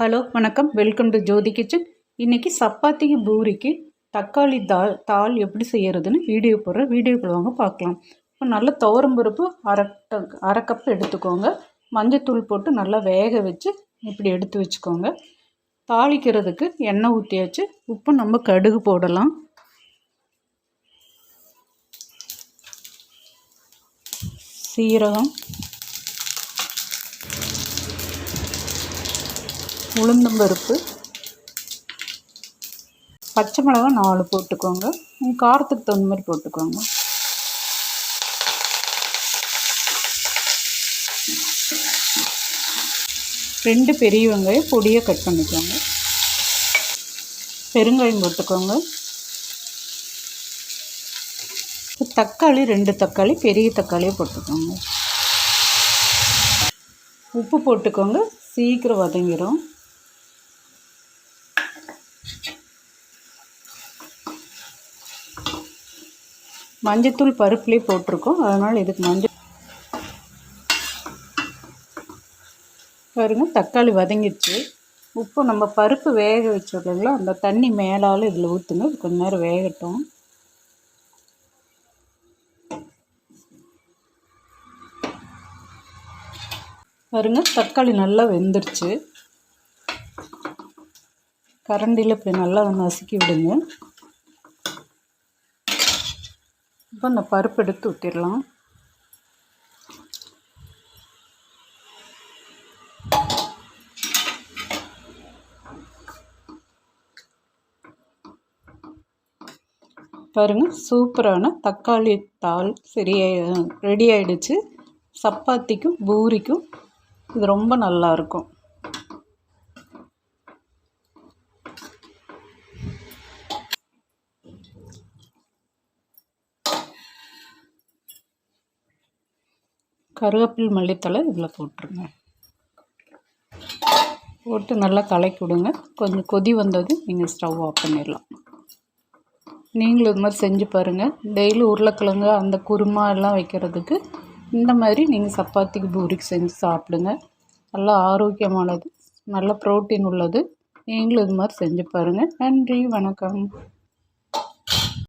Hello வணக்கம். Welcome to Jothi kitchen இன்றைக்கி சப்பாத்திக்கு பூரிக்கு தக்காளி தால் தால் எப்படி செய்கிறதுன்னு வீடியோ போடுற வீடியோக்குள்ள வாங்க பார்க்கலாம். இப்போ நல்ல துவரம் பருப்பு அரை அரை கப் எடுத்துக்கோங்க. மஞ்சத்தூள் போட்டு நல்லா வேக வச்சு இப்படி எடுத்து வச்சுக்கோங்க. தாளிக்கிறதுக்கு எண்ணெய் ஊற்றியாச்சு உப்பு நம்ம கடுகு போடலாம். சீரகம். உளுந்தம்பருப்பு பச்சை மிளகா நாலு போட்டுக்கோங்க. காரத்துக்கு தகுந்த மாதிரி போட்டுக்கோங்க. ரெண்டு பெரிய வெங்காயம் பொடியை கட் பண்ணிக்கோங்க. பெருங்காயம் போட்டுக்கோங்க. தக்காளி ரெண்டு தக்காளி பெரிய தக்காளியை போட்டுக்கோங்க. உப்பு போட்டுக்கோங்க. சீக்கிரம் வதங்கிடும் மஞ்சத்தூள் பருப்புலேயே போட்டிருக்கோம். அதனால் இதுக்கு மஞ்சள் பாருங்கள் தக்காளி வதங்கிடுச்சு. உப்பு நம்ம பருப்பு வேக வச்சுருக்கோங்களோ அந்த தண்ணி மேலால் இதில் ஊற்றுங்க கொஞ்ச நேரம் வேகட்டும். பாருங்கள் தக்காளி நல்லா வெந்துருச்சு. கரண்டியில் இப்படி நல்லா நசுக்கி விடுங்க. இப்போ அந்த பருப்பு எடுத்து ஊற்றிடலாம் பாருங்கள் சூப்பரான தக்காளி தாள் சரியாக ரெடி ஆகிடுச்சு சப்பாத்திக்கும் பூரிக்கும் இது ரொம்ப நல்லாயிருக்கும் கருவேப்பில் மல்லித்தலை இதில் போட்டுருங்க. போட்டு நல்லா கலக்கி விடுங்க கொஞ்சம் கொதி வந்தது நீங்கள் ஸ்டவ் ஆஃப் பண்ணிடலாம். நீங்களும் இது மாதிரி செஞ்சு பாருங்கள் டெய்லி உருளைக்கிழங்கு அந்த குருமா எல்லாம் வைக்கிறதுக்கு இந்த மாதிரி நீங்கள் சப்பாத்திக்கு பூரிக்கு செஞ்சு சாப்பிடுங்க. நல்லா ஆரோக்கியமானது நல்ல ப்ரோட்டீன் உள்ளது. நீங்களும் இது மாதிரி செஞ்சு பாருங்கள் நன்றி வணக்கம்.